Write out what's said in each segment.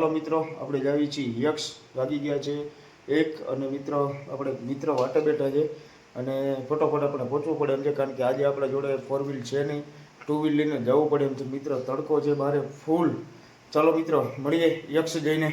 ચાલો મિત્રો, આપણે જાવી છીએ યક્ષ લાગી ગયા છે એક અને મિત્ર, આપણે મિત્ર વાટે બેઠા છે અને ફટોફટ આપણે પહોંચવું પડે એમ છે, કારણ કે આજે આપણા જોડે ફોર વ્હીલ છે નહીં ટુ વ્હીલ લઈને જવું પડે એમ છે. મિત્ર તડકો છે બારે ફૂલ ચાલો મિત્રો, મળીએ યક્ષ જઈને.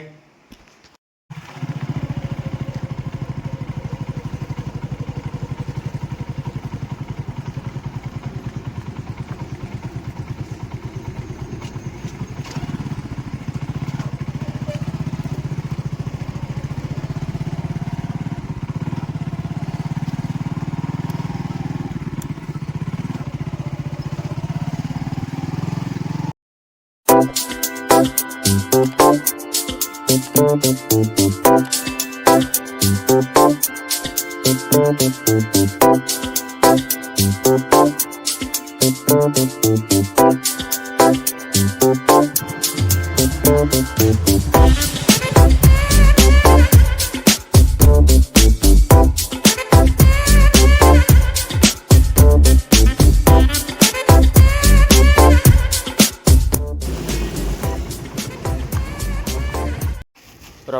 Thank you.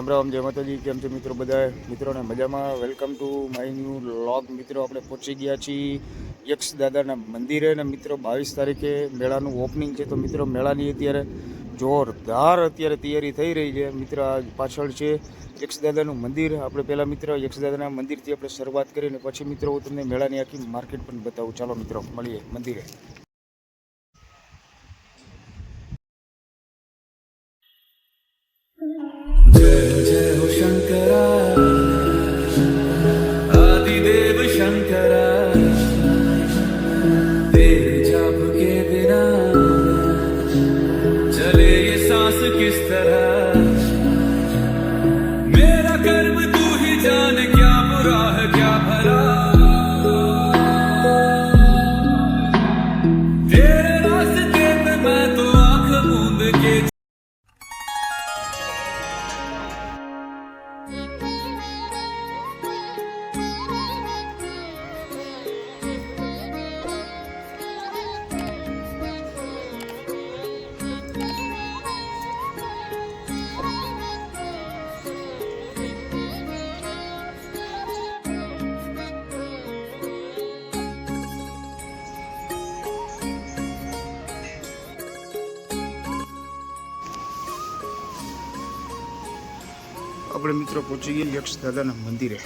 રામ રામ જય માતાજી. કેમ છે મિત્રો બધા મિત્રોને મજામાં? Welcome to my new vlog મિત્રો, આપણે પહોંચી ગયા છીએ યક્ષ દાદાના મંદિરે અને મિત્રો, બાવીસ તારીખે મેળાનું ઓપનિંગ છે. તો મિત્રો, મેળાની અત્યારે જોરદાર અત્યારે તૈયારી થઈ રહી છે. મિત્ર પાછળ છે યક્ષ દાદાનું મંદિર. આપણે પહેલાં મિત્ર, યક્ષ દાદાના મંદિરથી આપણે શરૂઆત કરીને પછી મિત્રો હું તમને મેળાની આખી માર્કેટ પણ બતાવું. ચાલો મિત્રો, મળીએ મંદિરે. Shankara. આપણે મિત્રો પહોંચી ગયા યક્ષ દાદાના મંદિરે.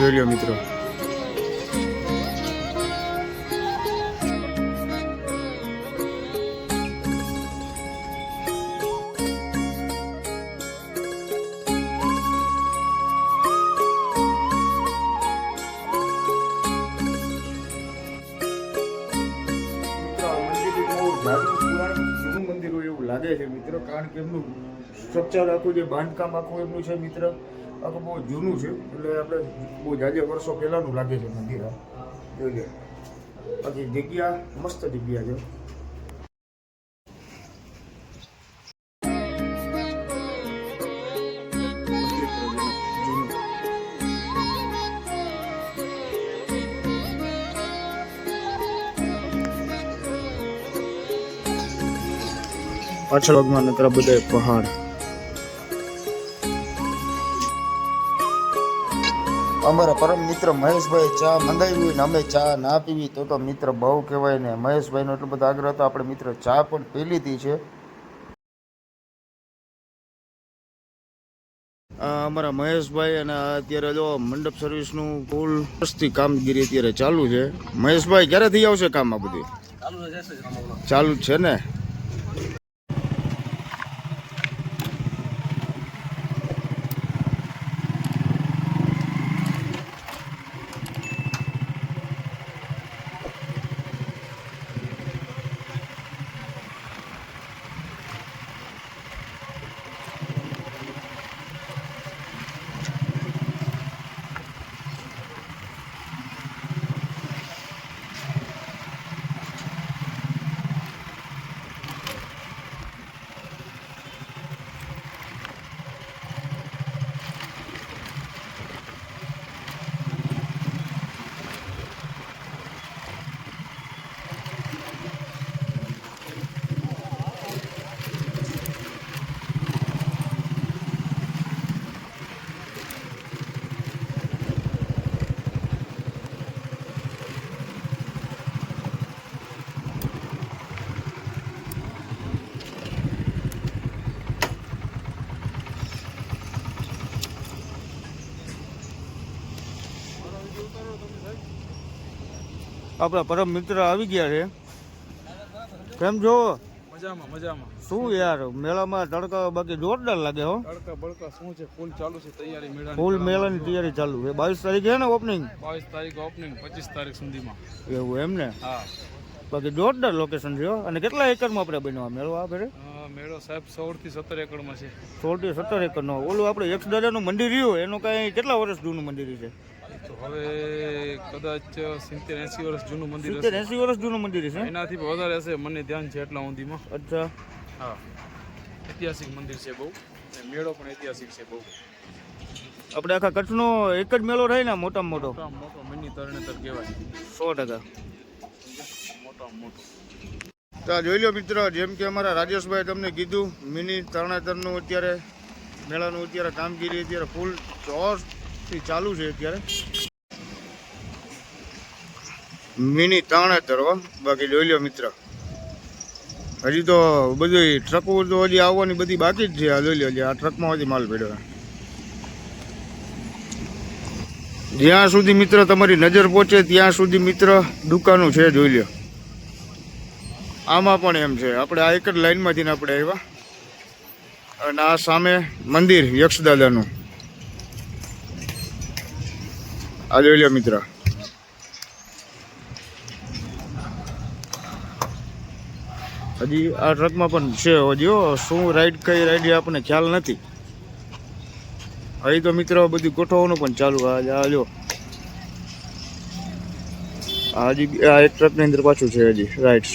જોઈ લો, મિત્રો. મંદિર હોય એવું લાગે છે, મિત્રો, કારણ કે એમનું સ્ટ્રક્ચર આખું જે બાંધકામ આખું એમનું છે, મિત્ર. આખું બહુ જૂનું છે, એટલે આપણે બહુ જાજે વર્ષો પહેલાંનું લાગે છે મંદિર જોઈ લે. બાકી જગ્યા, મસ્ત જગ્યા છે. પાછળ ભગવાન નતરા બધા પહાડ. અમારા પરમ મિત્ર મહેશભાઈ ચા મંગાવી ને અમે ચા ના પીવી તો તો મિત્ર બહુ કહેવાય ને. મહેશભાઈનો એટલો બધો આગ્રહ હતો આપણે મિત્ર ચા પણ પી લીધી છે. અમારા મહેશભાઈ અને અત્યારે જો મંડપ સર્વિસનું ફૂલ વર્ષથી કામગીરી અત્યારે ચાલુ છે. મહેશભાઈ ક્યારે થઈ આવશે કામ આ બધું? ચાલુ છે ને? આપણા પરમ મિત્ર આવી ગયા છે. કેમ છો? મજામાં મજામાં. શું યાર મેળામાં તડકા બાકી જોરદાર લાગે હો. તડકા બળકા શું છે? ફૂલ ચાલુ છે તૈયારી ફૂલ મેળાની તૈયારી ચાલુ છે. બાવીસ તારીખે ને ઓપનિંગ બાવીસ તારીખ ઓપનિંગ પચીસ તારીખ સુધીમાં. એવું એમ ને? હા. બાકી જોરદાર લોકેશન છે અને કેટલા એકરમાં આપણે બન્યો મેળો આ ફેરે? મેળો સાહેબ સોળથી સત્તર એકડમાં છે. સોળથી સત્તર એકરનો. ઓલું આપણે એક દાદાનું મંદિર રહ્યું એનું કાંઈ કેટલા વર્ષ જૂનું મંદિર છે? તો હવે કદાચ સિત્તેર એંસી વર્ષ જૂનું મંદિર સિત્તેર એસી વર્ષ જૂનું મંદિર છે એનાથી વધારે હશે. મને ધ્યાન છે એટલા ઊંધીમાં અચ્છા. હા. ઐતિહાસિક મંદિર છે બહુ. મેળો પણ ઐતિહાસિક છે બહુ. આપણે આખા કચ્છનો એક જ મેળો રહે ને? મોટામાં મોટો? મોટો મિની તરણેતર કહેવાય. સો ટકા. મોટામાં મોટો. તો જોઈ લો મિત્રો જેમ કે અમારા રાજેશભાઈ તમને કીધું મિની તરણેતરનું અત્યારે મેળાનું અત્યારે કામગીરી અત્યારે ફૂલ જોશથી ચાલુ છે અત્યારે. મિની તરણેતર હો બાકી જોઈ લો મિત્ર. હજી તો બધી ટ્રકો તો હજી આવવાની બધી બાકી જ છે, આ જોઈ લો આ ટ્રકમાં હજી માલ પડ્યો જ્યાં સુધી મિત્ર તમારી નજર પહોંચે, ત્યાં સુધી મિત્ર દુકાનો છે, જોઈ લો આમાં પણ એમ છે, આપણે આ એક જ લાઈનમાંથી ને આપણે આવ્યા. અને આ સામે મંદિર યક્ષદાદાનું આ જોઈ લો મિત્ર. હજી આ ટ્રકમાં પણ છે હજી શું રાઈડ કઈ રાઈડ આપણને ખ્યાલ નથી. અહીં તો મિત્રો બધું ગોઠવવાનું પણ ચાલુ આ જો હજી આ એક ટ્રકની અંદર પાછું છે હજી રાઈટ્સ